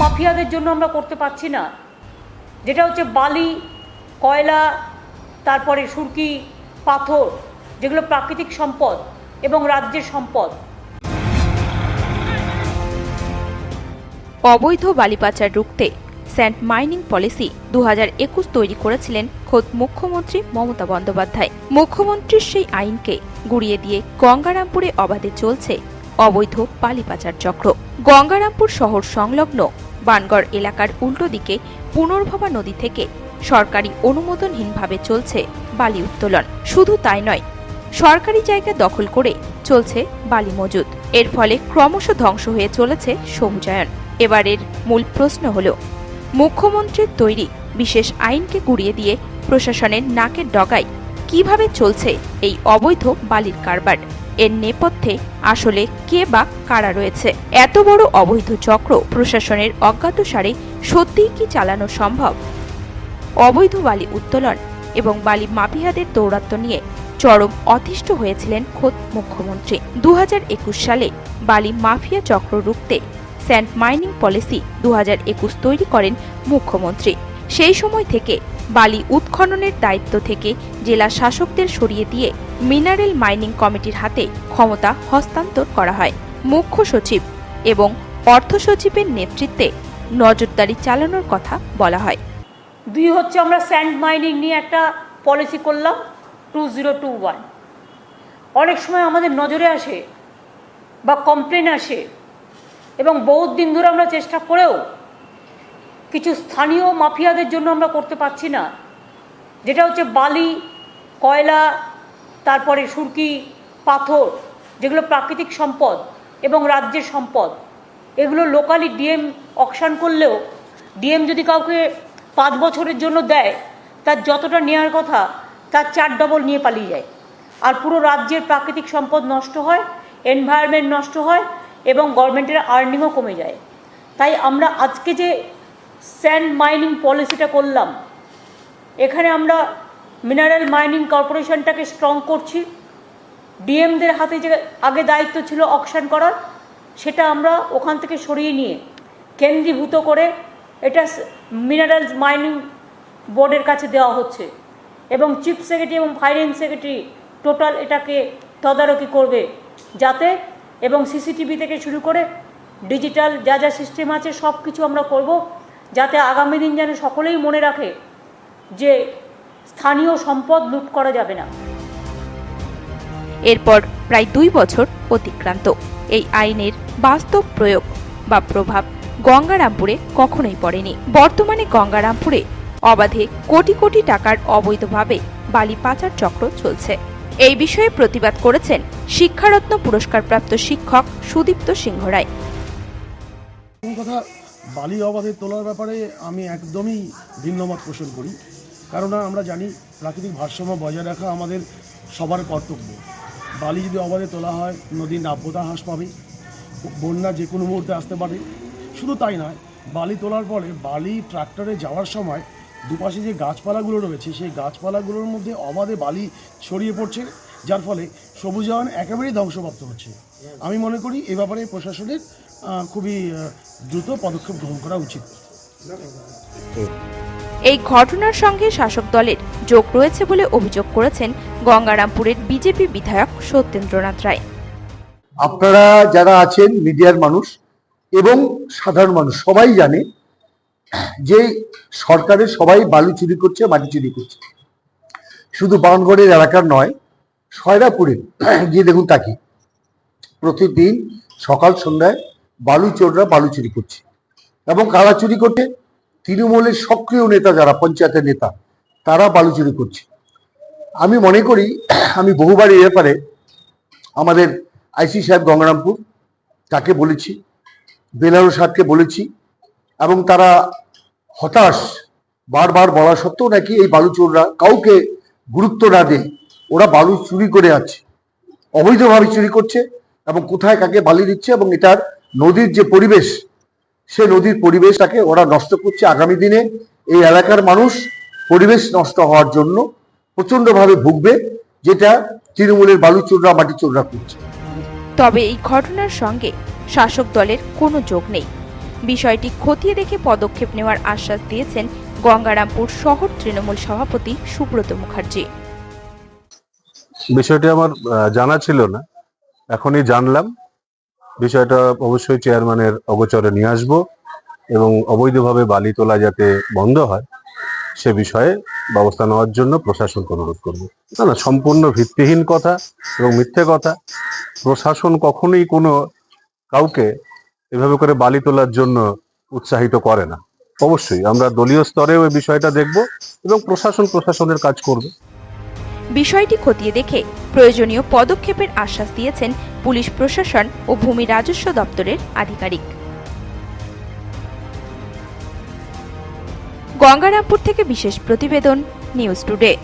মাফিয়াদের জন্য আমরা করতে পারছি না। যেটা হচ্ছে বালি, কয়লা, তারপরে সুরকি, পাথর, যেগুলো প্রাকৃতিক সম্পদ এবং রাজ্যের সম্পদ। অবৈধ বালি পাচার রুখতে স্যান্ড মাইনিং পলিসি দু তৈরি করেছিলেন খোদ মুখ্যমন্ত্রী মমতা বন্দ্যোপাধ্যায়। মুখ্যমন্ত্রীর সেই আইনকে গুড়িয়ে দিয়ে গঙ্গারামপুরে অবাধে চলছে অবৈধ বালি পাচার চক্র। গঙ্গারামপুর শহর সংলগ্ন বানগড় এলাকার উল্টো দিকে পুনর্ভবা নদী থেকে সরকারি অনুমোদনহীনভাবে চলছে বালি উত্তোলন। শুধু তাই নয়, সরকারি জায়গা দখল করে চলছে বালি মজুদ। এর ফলে ক্রমশ ধ্বংস হয়ে চলেছে সবুজায়ন এবারের মূল প্রশ্ন হল, মুখ্যমন্ত্রীর তৈরি বিশেষ আইনকে গুড়িয়ে দিয়ে প্রশাসনের নাকের ডগায় কীভাবে চলছে এই অবৈধ বালির কারবার? এর নেপথ্যে আসলে কে বা কারা রয়েছে? এত বড় অবৈধ চক্র প্রশাসনের অজ্ঞাতসারে সত্যিই কি চালানো সম্ভব? অবৈধ বালি উত্তোলন এবং বালি মাফিয়াদের দৌরাত্ম্য নিয়ে চরম অতিষ্ঠ হয়েছিলেন খোদ মুখ্যমন্ত্রী। দু হাজার একুশ সালে বালি মাফিয়া চক্র রুখতে স্যান্ড মাইনিং পলিসি দু হাজার একুশ তৈরি করেন মুখ্যমন্ত্রী। সেই সময় থেকে বালি উৎখননের দায়িত্ব থেকে জেলা শাসকদের সরিয়ে দিয়ে মিনারেল মাইনিং কমিটির হাতে ক্ষমতা হস্তান্তর করা হয়। মুখ্য সচিব এবং অর্থ সচিবের নেতৃত্বে নজরদারি চালানোর কথা বলা হয়। দুই হচ্ছে আমরা স্যান্ড মাইনিং নিয়ে একটা পলিসি করলাম টু জিরো টু ওয়ান অনেক সময় আমাদের নজরে আসে বা কমপ্লেন আসে এবং বহুত দিন ধরে আমরা চেষ্টা করেও কিছু স্থানীয় মাফিয়াদের জন্য আমরা করতে পারছি না। যেটা হচ্ছে বালি, কয়লা, তারপরে সুরকি, পাথর, যেগুলো প্রাকৃতিক সম্পদ এবং রাজ্যের সম্পদ। এগুলো লোকালি ডিএম অকশান করলেও ডিএম যদি কাউকে পাঁচ বছরের জন্য দেয়, তার যতটা নেওয়ার কথা, তার চার ডবল নিয়ে পালিয়ে যায়। আর পুরো রাজ্যের প্রাকৃতিক সম্পদ নষ্ট হয় এনভায়রনমেন্ট নষ্ট হয় এবং গভর্নমেন্টের আর্নিংও কমে যায়। তাই আমরা আজকে যে স্যান্ড মাইনিং পলিসিটা করলাম। এখানে আমরা মিনারেল মাইনিং কর্পোরেশনটাকে স্ট্রং করছি। ডিএমদের হাতে যে আগে দায়িত্ব ছিল অকশন করার, সেটা আমরা ওখান থেকে সরিয়ে নিয়ে কেন্দ্রীভূত করে এটা মিনারেলস মাইনিং বোর্ডের কাছে দেওয়া হচ্ছে। এবং চিফ সেক্রেটারি এবং ফাইন্যান্স সেক্রেটারি টোটাল এটাকে তদারকি করবে যাতে এবং সিসিটিভি থেকে শুরু করে ডিজিটাল যা যা সিস্টেম আছে সব কিছু আমরা করব। যাতে আগামী দিন যেন সকলেই মনে রাখে যে স্থানীয় সম্পদ লুট করা যাবে না। এরপর প্রায় দুই বছর অতিক্রান্ত। এই আইনের বাস্তব প্রয়োগ বা প্রভাব গঙ্গারামপুরে কখনোই পড়েনি। বর্তমানে গঙ্গারামপুরে অবাধে কোটি কোটি টাকার অবৈধভাবে বালি পাচার চক্র চলছে। এই বিষয়ে প্রতিবাদ করেছেন শিক্ষারত্ন পুরস্কারপ্রাপ্ত শিক্ষক সুদীপ্ত সিংহ রায় কথা বালি অবাধে তোলার ব্যাপারে আমি একদমই ভিন্নমত পোষণ করি। কেননা আমরা জানি প্রাকৃতিক ভারসাম্য বজায় রাখা আমাদের সবার কর্তব্য। বালি যদি অবাধে তোলা হয়, নদীর নাব্যতা হ্রাস পাবে, বন্যা যে কোনো মুহূর্তে আসতে পারে। শুধু তাই নয়, বালি তোলার পরে বালি ট্রাক্টরে যাওয়ার সময় দুপাশে যে গাছপালাগুলো রয়েছে, সেই গাছপালাগুলোর মধ্যে অবাধে বালি ছড়িয়ে পড়ছে। যার ফলে সবুজায়ন একেবারেই ধ্বংসপ্রাপ্ত হচ্ছে। আমি মনে করি এ ব্যাপারে প্রশাসনের আহ, খুবই দ্রুত পদক্ষেপ গ্রহণ করা উচিত। এই ঘটনার সঙ্গে শাসক দলের যোগ রয়েছে বলে অভিযোগ করেছেন গঙ্গারামপুরের বিজেপি বিধায়ক সত্যেন্দ্রনাথ রায়। আপনারা যারা আছেন মিডিয়ার মানুষ এবং সাধারণ মানুষ সবাই জানে যে সরকারের সবাই বালু চুরি করছে মাটি চুরি করছে। শুধু বাউনগড়ের এলাকার নয় সয়রাপুরে, গিয়ে দেখুন তাকে প্রতিদিন সকাল সন্ধ্যায় বালু চোররা বালু চুরি করছে। এবং কারা চুরি করছে? তৃণমূলের সক্রিয় নেতা যারা, পঞ্চায়েতের নেতা, তারা বালু চুরি করছে। আমি মনে করি, আমি বহুবার এই ব্যাপারে আমাদের আইসি সাহেব গঙ্গারামপুর তাকে বলেছি, বেলারো সাহেবকে বলেছি, এবং তারা হতাশ, বারবার বলা সত্ত্বেও নাকি এই বালু চোররা কাউকে গুরুত্ব না দিয়ে ওরা বালু চুরি করে আছে, অবৈধভাবে চুরি করছে এবং কোথায় কাকে বালি দিচ্ছে এবং এটার নদীর যে পরিবেশ, সে নদীর পরিবেশটাকে ওরা নষ্ট করছে আগামী দিনে। এই এলাকার মানুষ পরিবেশ নষ্ট হওয়ার জন্য প্রচন্ডভাবে ভুগবে, যেটা তৃণমূলের বালু চোররা, মাটি চোররা করছে। তবে এই ঘটনার সঙ্গে শাসক দলের কোনো যোগ নেই। বিষয়টি খতিয়ে দেখে পদক্ষেপ নেওয়ার আশ্বাস দিয়েছেন গঙ্গারামপুর শহর তৃণমূল সভাপতি সুব্রত মুখার্জি। বিষয়টি আমার জানা ছিল না। এখনই জানলাম। বিষয়টা অবশ্যই চেয়ারম্যানের অগোচরে নিয়ে আসব এবং অবৈধভাবে বালি তোলা যাতে বন্ধ হয়, সে বিষয়ে ব্যবস্থা নেওয়ার জন্য প্রশাসনকে অনুরোধ করব। না না, সম্পূর্ণ ভিত্তিহীন কথা এবং মিথ্যে কথা। প্রশাসন কখনোই কোনো কাউকে এভাবে করে বালি তোলার জন্য উৎসাহিত করে না। অবশ্যই আমরা দলীয় স্তরেও এই বিষয়টা দেখব এবং প্রশাসন প্রশাসনের কাজ করবে। বিষয়টি খতিয়ে দেখে প্রয়োজনীয় পদক্ষেপের আশ্বাস দিয়েছেন পুলিশ প্রশাসন ও ভূমি রাজস্ব দপ্তরের আধিকারিক। গঙ্গারামপুর থেকে বিশেষ প্রতিবেদন, নিউজ টুডে।